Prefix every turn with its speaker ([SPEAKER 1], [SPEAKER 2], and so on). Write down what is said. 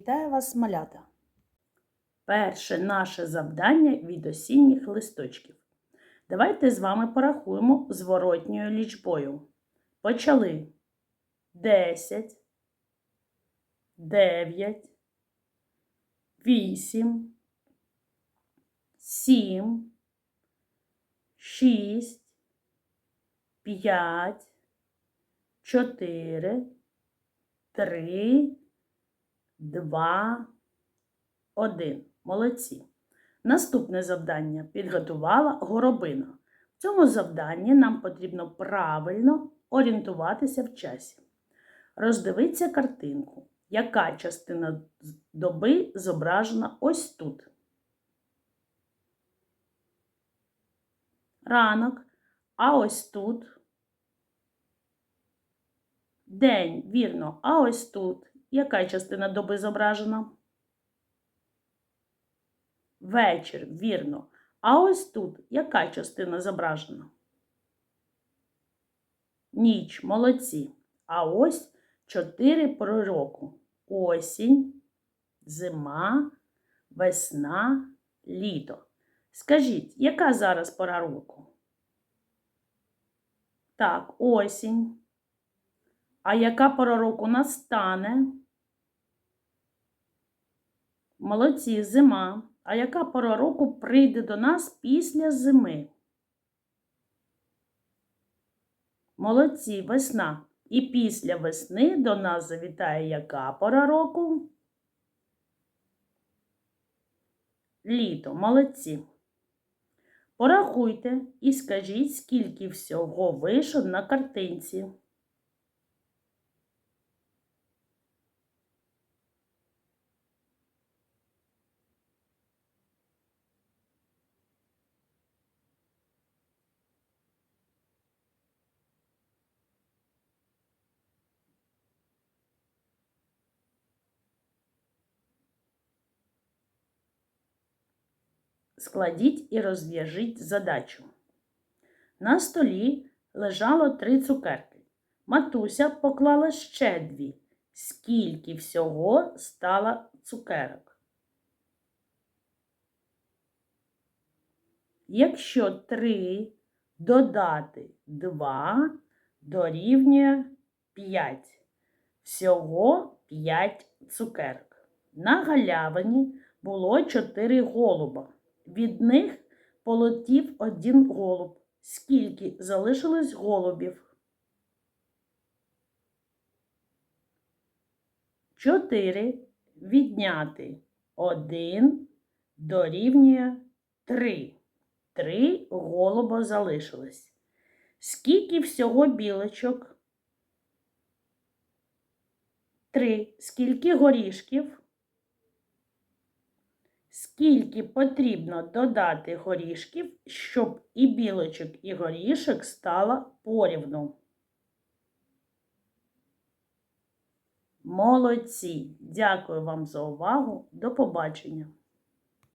[SPEAKER 1] Вітаю вас, малята! Перше наше завдання від осінніх листочків. Давайте з вами порахуємо зворотньою лічбою. Почали. 10, 9, 8, 7, 6, 5, 4, 3, 2, 1. Молодці. Наступне завдання підготувала горобина. В цьому завданні нам потрібно правильно орієнтуватися в часі. Роздивіться картинку, яка частина доби зображена ось тут. Ранок, а ось тут. День, вірно, а ось тут. Яка частина доби зображена? Вечір, вірно. А ось тут яка частина зображена? Ніч, молодці. А ось чотири пори року. Осінь, зима, весна, літо. Скажіть, яка зараз пора року? Так, осінь. А яка пора року настане? Молодці, зима. А яка пора року прийде до нас після зими? Молодці, весна. І після весни до нас завітає яка пора року? Літо, молодці. Порахуйте і скажіть, скільки всього вийшло на картинці. Складіть і розв'яжіть задачу. На столі лежало три цукерки. Матуся поклала ще дві. Скільки всього стало цукерок? Якщо 3 додати 2 дорівнює 5. Всього 5 цукерок. На галявині було 4 голуба. Від них полетів один голуб. Скільки залишилось голубів? 4 відняти 1 дорівнює 3. Три голуба залишилось. Скільки всього білочок? Три. Скільки горішків? Скільки потрібно додати горішків, щоб і білочок, і горішок стало порівну? Молодці! Дякую вам за увагу. До побачення!